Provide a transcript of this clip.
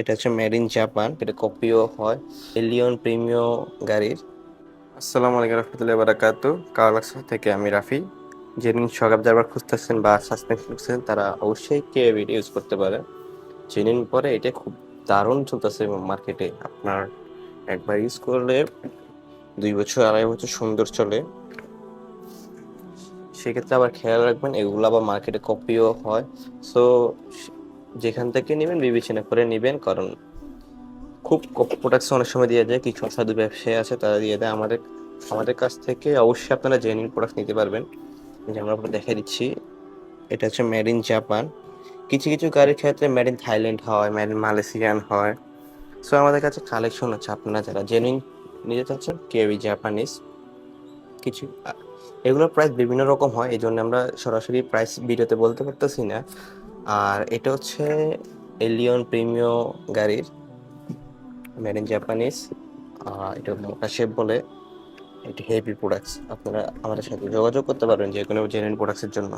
এটা হচ্ছে made in Japan এটা কপিও হয়। এলিয়ন প্রিমিয় গাড়ির। আসসালামু আলাইকুম রহমতুল্লাহ বারাকাতু কাওয়ালাক্স থেকে আমি রাফি। যিনি সকাপ যাবার খুঁজতেছেন বা সাসপেন্স খুঁজতেছেন, তারা অবশ্যই কে ভিডিও ইউজ করতে পারে। জেনুইন পরে এটা খুব দারুণ চলতেছে মার্কেটে আপনার একবার ইউজ করলে দুই বছর, আড়াই বছর সুন্দর চলে। সেক্ষেত্রে আবার খেয়াল রাখবেন, এগুলো আবার মার্কেটে কপিও হয়। সো যেখান থেকে নেবেন, বিবেচনা করে নেবেন, কারণ খুব প্রোডাক্টস অনেক সময় দিয়ে যায়, কিছু অসাধু ব্যবসায়ী আছে, তারা দিয়ে দেয়। আমাদের আমাদের কাছ থেকে অবশ্যই আপনারা জেনুইন প্রোডাক্ট নিতে পারবেন। যে আমরা আপনাকে দেখে দিচ্ছি, এটা হচ্ছে মেড ইন জাপান কিছু কিছু গাড়ির ক্ষেত্রে মেড ইন থাইল্যান্ড হয় মেড ইন মালয়েশিয়ান হয়। সো আমাদের কাছে কালেকশন আছে, আপনারা যারা জেনুইন নিতে চাচ্ছেন, কেউই জাপানিজ কিছু এগুলোর প্রাইস বিভিন্ন রকম হয় এই জন্য আমরা সরাসরি প্রাইস ভিডিওতে বলতে পারতেছি না। আর এটা হচ্ছে এলিয়ন প্রিমিয় গাড়ির মেড ইন জাপানিজ এটা মোটা শেপ বলে এটা হেভি প্রোডাক্টস আপনারা আমাদের সাথে যোগাযোগ করতে পারবেন যে কোনো জেনুইন প্রোডাক্টসের জন্য।